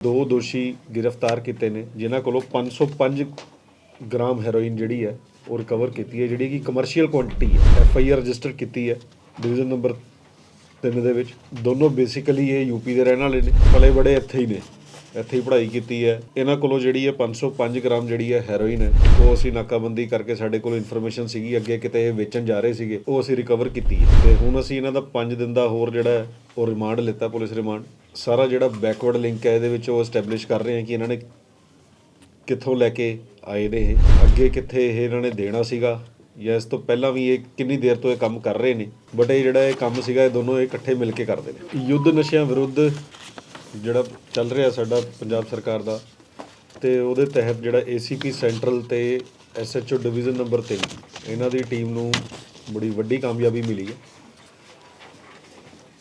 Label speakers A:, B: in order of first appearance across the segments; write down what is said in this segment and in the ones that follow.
A: ਦੋ ਦੋਸ਼ੀ ਗ੍ਰਿਫਤਾਰ ਕੀਤੇ ਨੇ, ਜਿਨ੍ਹਾਂ ਕੋਲੋਂ 505 ਗ੍ਰਾਮ ਹੈਰੋਇਨ ਜਿਹੜੀ ਹੈ, ਉਹ ਰਿਕਵਰ ਕੀਤੀ ਹੈ, ਜਿਹੜੀ ਕਿ ਕਮਰਸ਼ੀਅਲ ਕੁਆਂਟੀਟੀ ਹੈ ਐਫ ਆਈ ਆਰ ਰਜਿਸਟਰ ਕੀਤੀ ਹੈ ਡਿਵੀਜ਼ਨ ਨੰਬਰ 3 ਦੇ ਵਿੱਚ। ਦੋਨੋਂ ਬੇਸਿਕਲੀ ਇਹ ਯੂਪੀ ਦੇ ਰਹਿਣ ਵਾਲੇ ਨੇ ਪਲੇ ਬੜੇ ਇੱਥੇ ਹੀ ਨੇ, ਇੱਥੇ ਹੀ ਪੜ੍ਹਾਈ ਕੀਤੀ ਹੈ। ਇਹਨਾਂ ਕੋਲੋਂ ਜਿਹੜੀ ਹੈ 505 ਗ੍ਰਾਮ ਜਿਹੜੀ ਹੈ ਹੈਰੋਇਨ ਹੈ, ਉਹ ਅਸੀਂ ਨਾਕਾਬੰਦੀ ਕਰਕੇ ਸਾਡੇ ਕੋਲ ਇਨਫੋਰਮੇਸ਼ਨ ਸੀਗੀ, ਅੱਗੇ ਕਿਤੇ ਇਹ ਵੇਚਣ ਜਾ ਰਹੇ ਸੀਗੇ, ਉਹ ਅਸੀਂ ਰਿਕਵਰ ਕੀਤੀ ਹੈ। ਤੇ ਹੁਣ ਅਸੀਂ ਇਹਨਾਂ ਦਾ 5 ਦਿਨ ਦਾ ਹੋਰ ਜਿਹੜਾ ਹੈ, ਉਹ ਰਿਮਾਂਡ ਲਿੱਤਾ, ਪੁਲਿਸ ਰਿਮਾਂਡ ਸਾਰਾ ਜਿਹੜਾ ਬੈਕਵਰਡ ਲਿੰਕ ਹੈ ਇਹਦੇ ਵਿੱਚ ਉਹ ਐਸਟੈਬਲਿਸ਼ ਕਰ ਰਹੇ ਹਾਂ ਕਿ ਇਹਨਾਂ ਨੇ ਕਿੱਥੋਂ ਲੈ ਕੇ ਆਏ ਨੇ ਇਹ, ਅੱਗੇ ਕਿੱਥੇ ਇਹ ਇਹਨਾਂ ਨੇ ਦੇਣਾ ਸੀਗਾ, ਜਾਂ ਇਸ ਤੋਂ ਪਹਿਲਾਂ ਵੀ ਇਹ ਕਿੰਨੀ ਦੇਰ ਤੋਂ ਇਹ ਕੰਮ ਕਰ ਰਹੇ ਨੇ ਬਟ ਇਹ ਜਿਹੜਾ ਇਹ ਕੰਮ ਸੀਗਾ, ਇਹ ਦੋਨੋਂ ਇਹ ਇਕੱਠੇ ਮਿਲ ਕੇ ਕਰਦੇ ਨੇ। ਯੁੱਧ ਨਸ਼ਿਆਂ ਵਿਰੁੱਧ ਜਿਹੜਾ ਚੱਲ ਰਿਹਾ ਸਾਡਾ ਪੰਜਾਬ ਸਰਕਾਰ ਦਾ, ਤੇ ਉਹਦੇ ਤਹਿਤ ਜਿਹੜਾ ACP ਸੈਂਟਰਲ ਤੇ SHO ਡਿਵੀਜ਼ਨ ਨੰਬਰ 3 ਇਹਨਾਂ ਦੀ ਟੀਮ ਨੂੰ ਬੜੀ ਵੱਡੀ ਕਾਮਯਾਬੀ ਮਿਲੀ ਹੈ।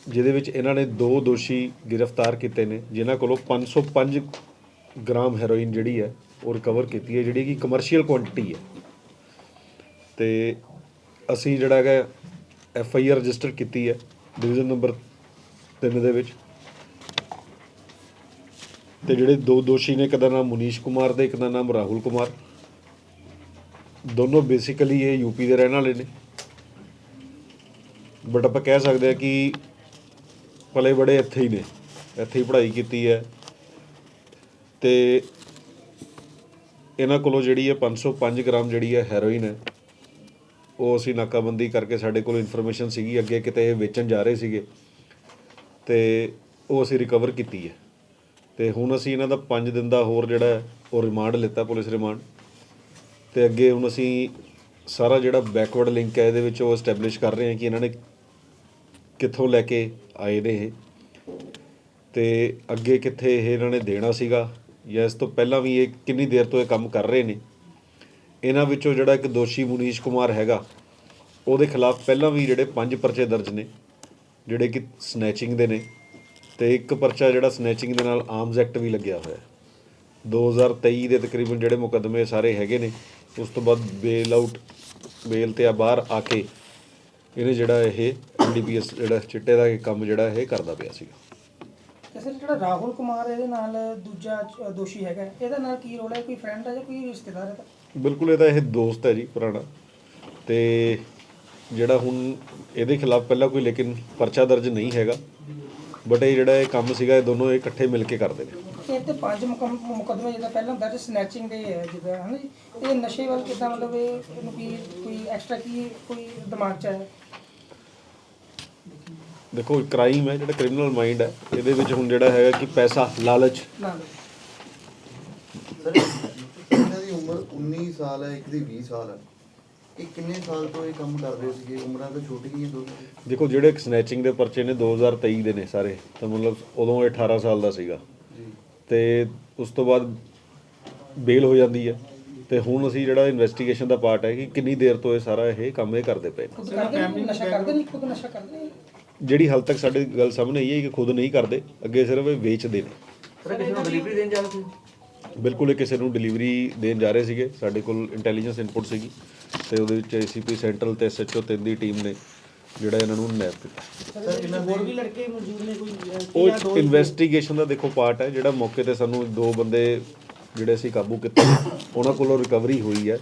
A: ਜਿਹਦੇ ਵਿੱਚ ਇਹਨਾਂ ਨੇ ਦੋ ਦੋਸ਼ੀ ਗ੍ਰਿਫਤਾਰ ਕੀਤੇ ਨੇ, ਜਿਨ੍ਹਾਂ ਕੋਲੋਂ 505 ਗ੍ਰਾਮ ਹੈਰੋਇਨ ਜਿਹੜੀ ਹੈ ਉਹ ਰਿਕਵਰ ਕੀਤੀ ਹੈ, ਜਿਹੜੀ ਕਿ ਕਮਰਸ਼ੀਅਲ ਕੁਆਂਟੀਟੀ ਹੈ। ਤੇ ਅਸੀਂ ਜਿਹੜਾ ਹੈਗਾ ਐਫ ਆਈ ਆਰ ਰਜਿਸਟਰ ਕੀਤੀ ਹੈ ਡਿਵੀਜ਼ਨ ਨੰਬਰ 3 ਦੇ ਵਿੱਚ। ਤੇ ਜਿਹੜੇ ਦੋ ਦੋਸ਼ੀ ਨੇ, ਇੱਕ ਦਾ ਨਾਮ ਮੁਨੀਸ਼ ਕੁਮਾਰ ਤੇ ਇੱਕ ਦਾ ਨਾਮ ਰਾਹੁਲ ਕੁਮਾਰ। ਦੋਨੋਂ ਬੇਸਿਕਲੀ ਇਹ ਯੂਪੀ ਦੇ ਰਹਿਣ ਵਾਲੇ ਨੇ। ਬਟ ਆਪਾਂ ਕਹਿ ਸਕਦੇ ਹਾਂ ਕਿ ਪਲੇ ਬੜੇ ਇੱਥੇ ਹੀ ਨੇ, ਇੱਥੇ ਹੀ ਪੜ੍ਹਾਈ ਕੀਤੀ ਹੈ ਤੇ ਇਹਨਾਂ ਕੋਲੋਂ ਜਿਹੜੀ ਹੈ 505 ਗ੍ਰਾਮ ਜਿਹੜੀ ਹੈ ਹੈਰੋਇਨ ਹੈ, ਉਹ ਅਸੀਂ ਨਾਕਾਬੰਦੀ ਕਰਕੇ ਸਾਡੇ ਕੋਲ ਇਨਫੋਰਮੇਸ਼ਨ ਸੀਗੀ, ਅੱਗੇ ਕਿਤੇ ਇਹ ਵੇਚਣ ਜਾ ਰਹੇ ਸੀਗੇ ਤੇ ਉਹ ਅਸੀਂ ਰਿਕਵਰ ਕੀਤੀ ਹੈ। ਤੇ ਹੁਣ ਅਸੀਂ ਇਹਨਾਂ ਦਾ 5 ਦਿਨ ਦਾ ਹੋਰ ਜਿਹੜਾ ਉਹ ਰਿਮਾਂਡ ਲਿੱਤਾ, ਪੁਲਿਸ ਰਿਮਾਂਡ। ਤੇ ਅੱਗੇ ਹੁਣ ਅਸੀਂ ਸਾਰਾ ਜਿਹੜਾ ਬੈਕਵਰਡ ਲਿੰਕ ਹੈ, ਇਹਦੇ ਵਿੱਚ ਉਹ ਐਸਟੈਬਲਿਸ਼ ਕਰ ਰਹੇ ਹਾਂ ਕਿ ਇਹਨਾਂ ਨੇ ਕਿੱਥੋਂ ਲੈ ਕੇ ਆਏ ਨੇ ਇਹ। ਤੇ ਅੱਗੇ ਕਿੱਥੇ ਇਹ ਇਹਨਾਂ ਨੇ ਦੇਣਾ ਸੀਗਾ। ਜਾਂ ਇਸ ਤੋਂ ਪਹਿਲਾਂ ਵੀ ਇਹ ਕਿੰਨੀ ਦੇਰ ਤੋਂ ਇਹ ਕੰਮ ਕਰ ਰਹੇ ਨੇ। ਇਹਨਾਂ ਵਿੱਚੋਂ ਜਿਹੜਾ ਇੱਕ ਦੋਸ਼ੀ ਮੁਨੀਸ਼ ਕੁਮਾਰ ਹੈਗਾ, ਉਹਦੇ ਖਿਲਾਫ ਪਹਿਲਾਂ ਵੀ ਜਿਹੜੇ ਪੰਜ ਪਰਚੇ ਦਰਜ ਨੇ, ਜਿਹੜੇ ਕਿ ਸਨੈਚਿੰਗ ਦੇ ਨੇ, ਤੇ ਇੱਕ ਪਰਚਾ ਜਿਹੜਾ ਸਨੈਚਿੰਗ ਦੇ ਨਾਲ ਆਰਮਸ ਐਕਟ ਵੀ ਲੱਗਿਆ ਹੋਇਆ ਹੈ। 2023 ਦੇ ਤਕਰੀਬਨ ਜਿਹੜੇ ਮੁਕੱਦਮੇ ਸਾਰੇ ਹੈਗੇ ਨੇ, ਉਸ ਤੋਂ ਬਾਅਦ ਬੇਲ ਆਊਟ ਬੇਲ ਤੇ ਆ ਬਾਹਰ ਆ ਕੇ ਇਹਨੇ ਜਿਹੜਾ ਇਹ ਐਨਡੀਪੀਐਸ ਜਿਹੜਾ ਚਿੱਟੇ ਦਾ ਕੰਮ ਜਿਹੜਾ ਇਹ ਕਰਦਾ ਪਿਆ ਸੀਗਾ।
B: ਤੇ ਸਰ ਜਿਹੜਾ ਰਾਹੁਲ ਕੁਮਾਰ ਇਹਦੇ ਨਾਲ ਦੂਜਾ ਚ- ਦੋਸ਼ੀ ਹੈਗਾ ਇਹਦਾ ਨਾਲ ਕੀ ਰੋਲ ਹੈ? ਕੋਈ ਫਰੈਂਡ ਹੈ ਜਾਂ ਕੋਈ ਰਿਸ਼ਤੇਦਾਰ ਹੈ? ਤਾਂ
A: ਬਿਲਕੁਲ ਇਹਦਾ ਇਹ ਦੋਸਤ ਹੈ ਜੀ ਪੁਰਾਣਾ। ਤੇ ਜਿਹੜਾ ਹੁਣ ਇਹਦੇ ਖਿਲਾਫ ਪਹਿਲਾਂ ਕੋਈ ਲੇਕਿਨ ਪਰਚਾ ਦਰਜ ਨਹੀਂ ਹੈਗਾ। ਬਟ ਇਹ ਜਿਹੜਾ ਇਹ ਕੰਮ ਸੀਗਾ ਇਹ ਦੋਨੋਂ ਇਹ ਇਕੱਠੇ ਮਿਲ ਕੇ ਕਰਦੇ ਨੇ।
B: ਇਹ ਤੇ ਪੰਜ ਮੁਕਮ- ਮੁਕੱਦਮੇ ਜਿਹਦਾ ਪਹਿਲਾਂ ਸੀ ਸਨੈਚਿੰਗ ਦੇ ਹੈ ਜਿਹਦਾ ਹੈ ਨਾ ਜੀ? ਇਹ ਨਸ਼ੇ ਵੱਲ ਕਿੱਦਾਂ ਮਤਲਬ ਇਹ ਇਹਨੂੰ ਕੀ ਕੋਈ ਐਕਸਟਰਾ ਕੀ ਕੋਈ ਦਿਮਾਗ 'ਚ ਹੈ
A: ਦੇਖੋ ਕ੍ਰਾਈਮ ਹੈ ਜਿਹੜਾ ਕ੍ਰਿਮੀਨਲ ਮਾਈਂਡ ਹੈ ਇਹਦੇ ਵਿੱਚ ਹੁਣ ਜਿਹੜਾ ਹੈਗਾ ਕਿ ਪੈਸਾ ਲਾਲਚ।
C: ਸਰ ਇਹਨਾਂ ਦੀ ਉਮਰ 19 ਸਾਲ ਹੈ ਇੱਕ ਦੀ 20 ਸਾਲ ਹੈ। ਇਹ ਕਿੰਨੇ ਸਾਲ ਤੋਂ ਇਹ ਕੰਮ ਕਰ ਰਹੇ ਸੀਗੇ? ਉਮਰਾਂ ਤਾਂ ਛੋਟੀਆਂ ਹੀ ਦੋਨੋਂ ਦੀ।
A: ਦੇਖੋ ਜਿਹੜੇ ਸਨੈਚਿੰਗ ਦੇ ਪਰਚੇ ਨੇ 2023 ਦੇ ਨੇ ਸਾਰੇ। ਤਾਂ ਮਤਲਬ ਉਦੋਂ ਇਹ 18 ਸਾਲ ਦਾ ਸੀਗਾ।
C: ਜੀ।
A: ਤੇ ਉਸ ਤੋਂ ਬਾਅਦ ਬੇਲ ਹੋ ਜਾਂਦੀ ਹੈ। ਤੇ ਹੁਣ ਅਸੀਂ ਜਿਹੜਾ ਇਨਵੈਸਟੀਗੇਸ਼ਨ ਦਾ ਪਾਰਟ ਹੈ ਕਿ ਕਿੰਨੀ ਦੇਰ ਤੋਂ ਇਹ ਸਾਰਾ ਇਹ ਕੰਮ ਇਹ ਕਰਦੇ ਪਏ ਨੇ।
B: ਖੁਦ ਕਰਦੇ ਨੇ ਨਸ਼ਾ ਕਰਦੇ ਨਹੀਂ ਖੁਦ ਨਸ਼ਾ ਕਰਦੇ ਨੇ।
A: ਜਿਹੜੀ ਹਾਲ ਤੱਕ ਸਾਡੀ ਗੱਲ ਸਾਹਮਣੇ ਆਈ ਹੈ ਕਿ ਖੁਦ ਨਹੀਂ ਕਰਦੇ ਅੱਗੇ ਸਿਰਫ ਇਹ ਵੇਚਦੇ ਨੇ।
D: ਸਰ ਕਿਸੇ ਨੂੰ ਡਿਲੀਵਰੀ ਦੇਣ ਜਾ ਰਹੇ ਸੀ?
A: ਬਿਲਕੁਲ ਇਹ ਕਿਸੇ ਨੂੰ ਡਿਲੀਵਰੀ ਦੇਣ ਜਾ ਰਹੇ ਸੀਗੇ। ਸਾਡੇ ਕੋਲ ਇੰਟੈਲੀਜੈਂਸ ਇਨਪੁਟ ਸੀਗੀ ਤੇ ਉਹਦੇ ਵਿੱਚ ਏਸੀਪੀ ਸੈਂਟਰਲ ਤੇ ਐਸਐਚਓ ਤਿੰਨ ਦੀ ਟੀਮ ਨੇ ਜਿਹੜਾ ਇਹਨਾਂ ਨੂੰ ਨੈਪ ਕੀਤਾ।
B: ਸਰ ਇਹਨਾਂ ਹੋਰ ਵੀ ਲੜਕੇ ਮੌਜੂਦ ਨੇ ਕੋਈ
A: ਉਹ ਇਨਵੈਸਟੀਗੇਸ਼ਨ ਦਾ ਦੇਖੋ ਪਾਰਟ ਹੈ ਜਿਹੜਾ ਮੌਕੇ ਤੇ ਸਾਨੂੰ ਦੋ ਬੰਦੇ ਜਿਹੜੇ ਅਸੀਂ ਕਾਬੂ ਕੀਤੇ ਉਹਨਾਂ ਕੋਲੋਂ ਰਿਕਵਰੀ ਹੋਈ ਹੈ।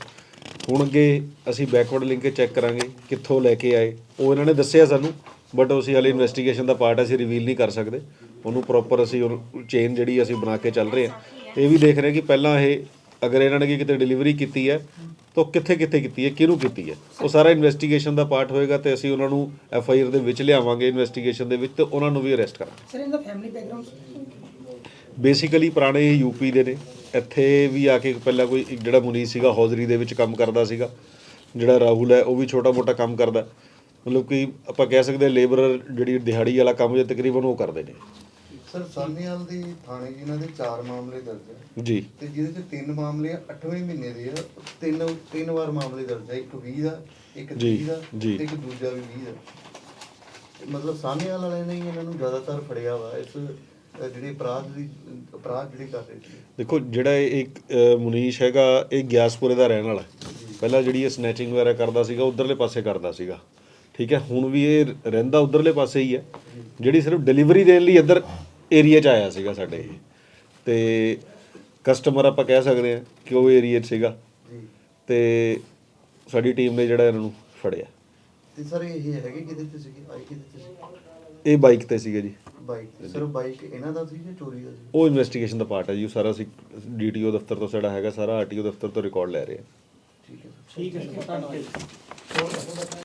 A: ਹੁਣ ਅੱਗੇ ਅਸੀਂ ਬੈਕਵਰਡ ਲਿੰਕ ਚੈੱਕ ਕਰਾਂਗੇ ਕਿੱਥੋਂ ਲੈ ਕੇ ਆਏ ਉਹ ਇਹਨਾਂ ਨੇ ਦੱਸਿਆ ਸਾਨੂੰ। ਬਟ ਅਸੀਂ ਹਾਲੇ ਇਨਵੈਸਟੀਗੇਸ਼ਨ ਦਾ ਪਾਰਟ ਅਸੀਂ ਰਿਵੀਲ ਨਹੀਂ ਕਰ ਸਕਦੇ। ਉਹਨੂੰ ਪ੍ਰੋਪਰ ਅਸੀਂ ਚੇਨ ਜਿਹੜੀ ਅਸੀਂ ਬਣਾ ਕੇ ਚੱਲ ਰਹੇ ਹਾਂ। ਇਹ ਵੀ ਦੇਖ ਰਹੇ ਹਾਂ ਕਿ ਪਹਿਲਾਂ ਇਹ ਅਗਰ ਇਹਨਾਂ ਨੇ ਕਿਤੇ ਡਿਲੀਵਰੀ ਕੀਤੀ ਹੈ ਤਾਂ ਕਿੱਥੇ ਕਿੱਥੇ ਕੀਤੀ ਹੈ ਕਿਹਨੂੰ ਕੀਤੀ ਹੈ? ਉਹ ਸਾਰਾ ਇਨਵੈਸਟੀਗੇਸ਼ਨ ਦਾ ਪਾਰਟ ਹੋਏਗਾ ਤੇ ਅਸੀਂ ਉਹਨਾਂ ਨੂੰ ਐਫ ਆਈ ਆਰ ਦੇ ਵਿੱਚ ਲਿਆਵਾਂਗੇ ਇਨਵੈਸਟੀਗੇਸ਼ਨ ਦੇ ਵਿੱਚ ਤੇ ਉਹਨਾਂ ਨੂੰ ਵੀ ਅਰੈਸਟ ਕਰਾਂਗੇ।
B: ਸਰ ਇਹਦਾ ਫੈਮਿਲੀ ਬੈਕਗ੍ਰਾਉਂਡ
A: ਬੇਸਿਕਲੀ ਪੁਰਾਣੇ ਯੂਪੀ ਦੇ ਨੇ। ਇੱਥੇ ਵੀ ਆ ਕੇ ਪਹਿਲਾਂ ਕੋਈ ਜਿਹੜਾ ਮੁਨੀਸ ਸੀਗਾ ਹੌਜ਼ਰੀ ਦੇ ਵਿੱਚ ਕੰਮ ਕਰਦਾ ਸੀਗਾ। ਜਿਹੜਾ ਰਾਹੁਲ ਹੈ ਉਹ ਵੀ ਛੋਟਾ ਮੋਟਾ ਕੰਮ ਕਰਦਾ। ਮਤਲਬ ਕਿ ਆਪਾਂ ਕਹਿ ਸਕਦੇ ਲੇਬਰ ਜਿਹੜੀ ਦਿਹਾੜੀ ਵਾਲਾ ਕੰਮ ਜੇ ਤਕਰੀਬਨ ਉਹ ਕਰਦੇ ਨੇ।
C: ਸਰ ਸਾਨੀਵਾਲ ਦੀ ਥਾਣੇ 'ਚ ਇਹਨਾਂ ਦੇ 4 ਮਾਮਲੇ ਦਰਜ ਹੈ।
A: ਜੀ।
C: ਤੇ ਜਿਹਦੇ 'ਚ ਤਿੰਨ ਮਾਮਲੇ 8ਵੇਂ ਮਹੀਨੇ ਦੇ ਆ ਤਿੰਨ ਤਿੰਨ ਵਾਰ ਮਾਮਲੇ ਦਰਜ ਹੈ ਇੱਕ 20 ਦਾ ਇੱਕ
A: ਜੀ,
C: 30 ਦਾ
A: ਜੀ।
C: ਤੇ ਇੱਕ ਦੂਜਾ ਵੀ 20 ਦਾ। ਮਤਲਬ ਸਾਨੀਵਾਲ ਵਾਲਿਆਂ ਨੇ ਇਹਨਾਂ ਨੂੰ ਜ਼ਿਆਦਾਤਰ ਫੜਿਆ ਵਾ ਇਸ ਜਿਹੜੇ ਅਪਰਾਧ ਦੀ ਅਪਰਾਧ ਜਿਹੜੇ ਕਰ ਰਹੇ ਸੀ।
A: ਦੇਖੋ ਜਿਹੜਾ ਇਹ ਇੱਕ ਮੁਨੀਸ਼ ਹੈਗਾ ਇਹ ਗਿਆਸਪੁਰੇ ਦਾ ਰਹਿਣ ਵਾਲਾ। ਪਹਿਲਾਂ ਜਿਹੜੀ ਇਹ ਸਨੈਚਿੰਗ ਵਗੈਰਾ ਕਰਦਾ ਸੀਗਾ ਉਧਰਲੇ ਪਾਸੇ ਕਰਦਾ ਸੀਗਾ। ਠੀਕ ਹੈ ਹੁਣ ਵੀ ਇਹ ਰਹਿੰਦਾ ਉਧਰਲੇ ਪਾਸੇ ਹੀ ਹੈ। ਜਿਹੜੀ ਸਿਰਫ ਡਿਲੀਵਰੀ ਦੇਣ ਲਈ ਇੱਧਰ ਏਰੀਆ 'ਚ ਆਇਆ ਸੀਗਾ ਸਾਡੇ ਇਹ। ਤੇ ਕਸਟਮਰ ਆਪਾਂ ਕਹਿ ਸਕਦੇ ਹਾਂ ਕਿ ਉਹ ਏਰੀਆ 'ਚ ਸੀਗਾ।
C: ਜੀ।
A: ਤੇ ਸਾਡੀ ਟੀਮ ਨੇ ਜਿਹੜਾ ਇਹਨਾਂ ਨੂੰ ਫੜਿਆ।
C: ਤੇ ਸਰ ਇਹ ਹੈਗੇ ਕਿਹਦੇ ਤੇ ਸੀਗੇ? ਆਈ ਕਿਹਦੇ ਤੇ ਸੀ
A: ਇਹ ਬਾਈਕ ਤੇ ਸੀਗਾ ਜੀ।
C: ਬਾਈਕ ਸਰ ਬਾਈਕ ਇਹਨਾਂ ਦਾ ਸੀ ਜਾਂ ਚੋਰੀ ਦਾ ਸੀ?
A: ਉਹ ਇਨਵੈਸਟੀਗੇਸ਼ਨ ਦਾ ਪਾਰਟ ਹੈ ਜੀ। ਉਹ ਸਾਰਾ ਅਸੀਂ ਡੀਟੀਓ ਦਫ਼ਤਰ ਤੋਂ ਸਾਡਾ ਹੈਗਾ ਸਾਰਾ ਆਰਟੀਓ ਦਫ਼ਤਰ ਤੋਂ ਰਿਕਾਰਡ ਲੈ ਰਹੇ ਹਾਂ।
C: ਠੀਕ ਹੈ ਸਰ।
B: ਠੀਕ ਹੈ